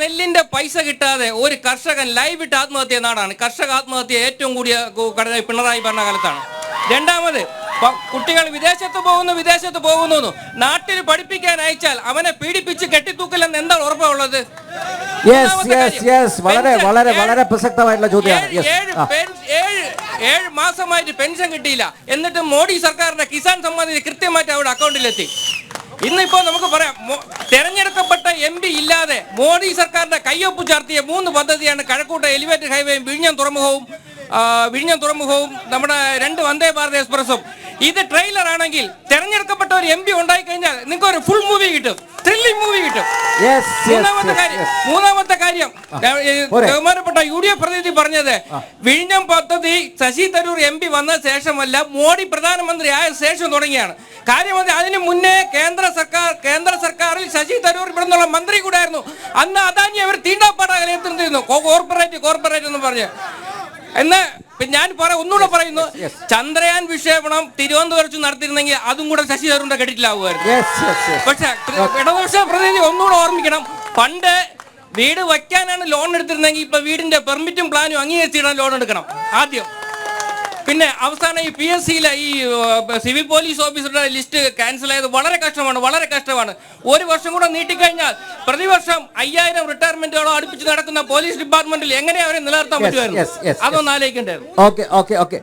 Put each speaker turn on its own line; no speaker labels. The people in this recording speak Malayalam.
നെല്ലിന്റെ പൈസ കിട്ടാതെ ഒരു കർഷകൻ ലൈവ് ഇട്ട് ആത്മഹത്യ നാടാണ്. കർഷക ആത്മഹത്യ ഏറ്റവും കൂടിയ പിണറായി ഭരണകാലത്താണ്. രണ്ടാമത് കുട്ടികൾ വിദേശത്ത് പോകുന്നു വിദേശത്ത് പോകുന്നു. നാട്ടിൽ പഠിപ്പിക്കാൻ അയച്ചാൽ അവനെ പീഡിപ്പിച്ച് കെട്ടിത്തൂക്കില്ലെന്ന് എന്താണ് ഉറപ്പുള്ളത്?
വളരെ വളരെ
ഏഴ്
വളരെ പ്രസക്തമായിട്ടുള്ള ചോദ്യമാണ്.
ഏഴ് മാസമായിട്ട് പെൻഷൻ കിട്ടിയില്ല. എന്നിട്ട് മോഡി സർക്കാരിന്റെ കിസാൻ സമ്മാനിധി കൃത്യമായിട്ട് അവരുടെ അക്കൗണ്ടിലെത്തി ഇന്നിപ്പോ നമുക്ക് പറയാം തെരഞ്ഞെടുക്കപ്പെട്ട എം പി ഇല്ലാതെ മോഡി സർക്കാരിന്റെ കയ്യൊപ്പ് ചാർത്തിയ മൂന്ന് പദ്ധതിയാണ് കഴക്കൂട്ട എലിവേറ്റഡ് ഹൈവേയും വിഴിഞ്ഞം തുറമുഖവും വിഴിഞ്ഞം തുറമുഖവും നമ്മുടെ രണ്ട് വന്ദേ ഭാരത് എക്സ്പ്രസും ഇത് ട്രെയിലർ ആണെങ്കിൽ തെരഞ്ഞെടുക്കപ്പെട്ട ഒരു എം പി ഉണ്ടായി കഴിഞ്ഞാൽ നിങ്ങൾക്ക് ഒരു ഫുൾ മൂവി കിട്ടും ത്രില്ലിംഗ് മൂവി കിട്ടും
യെസ്
മൂന്നാമത്തെ കാര്യം മൂന്നാമത്തെ കാര്യം. ബഹുമാനപ്പെട്ട യു ഡി എഫ് പ്രതിനിധി പറഞ്ഞത് വിഴിഞ്ഞം പദ്ധതി ശശി തരൂർ എം പി വന്ന ശേഷമല്ല മോഡി പ്രധാനമന്ത്രി ആയ ശേഷം തുടങ്ങിയാണ്. കാര്യം അത് അതിന് മുന്നേ കേന്ദ്ര സർക്കാർ കേന്ദ്ര സർക്കാരിൽ ശശി തരൂർ ഇവിടെ നിന്നുള്ള മന്ത്രി കൂടെ ആയിരുന്നു അന്ന് അദാനി അവർ തീണ്ടാപ്പാട കലയത്തിരുന്നു കോർപ്പറേറ്റ് കോർപ്പറേറ്റ് എന്ന് പറഞ്ഞ്. എന്ന് പിന്നെ ഞാൻ പറ ഒന്നുകൂടെ പറയുന്നു. ചന്ദ്രയാൻ വിക്ഷേപണം തിരുവനന്തപുരത്ത് നടത്തിയിരുന്നെങ്കിൽ അതും കൂടെ ശശി തരൂരിന്റെ
യെസ്
പക്ഷെ ഇടതുപക്ഷ പ്രതിനിധി ഒന്നുകൂടെ ഓർമ്മിക്കണം. പണ്ട് വീട് വയ്ക്കാനാണ് ലോൺ എടുത്തിരുന്നെങ്കിൽ ഇപ്പൊ വീടിന്റെ പെർമിറ്റും പ്ലാനും അംഗീകരിച്ചിടാൻ ലോൺ എടുക്കണം. ആദ്യം. പിന്നെ അവസാനം ഈ പി എസ് സിയിലെ ഈ സിവിൽ പോലീസ് ഓഫീസറുടെ ലിസ്റ്റ് ക്യാൻസൽ ആയത് വളരെ കഷ്ടമാണ് വളരെ കഷ്ടമാണ്. ഒരു വർഷം കൂടെ നീട്ടിക്കഴിഞ്ഞാൽ പ്രതിവർഷം അയ്യായിരം റിട്ടയർമെന്റുകളോ അടുപ്പിച്ച് നടക്കുന്ന പോലീസ് ഡിപ്പാർട്ട്മെന്റിൽ എങ്ങനെ അവരെ നിലനിർത്താൻ പറ്റുമായിരുന്നു. അതൊന്ന്
ഓക്കെ ഓക്കെ ഓക്കെ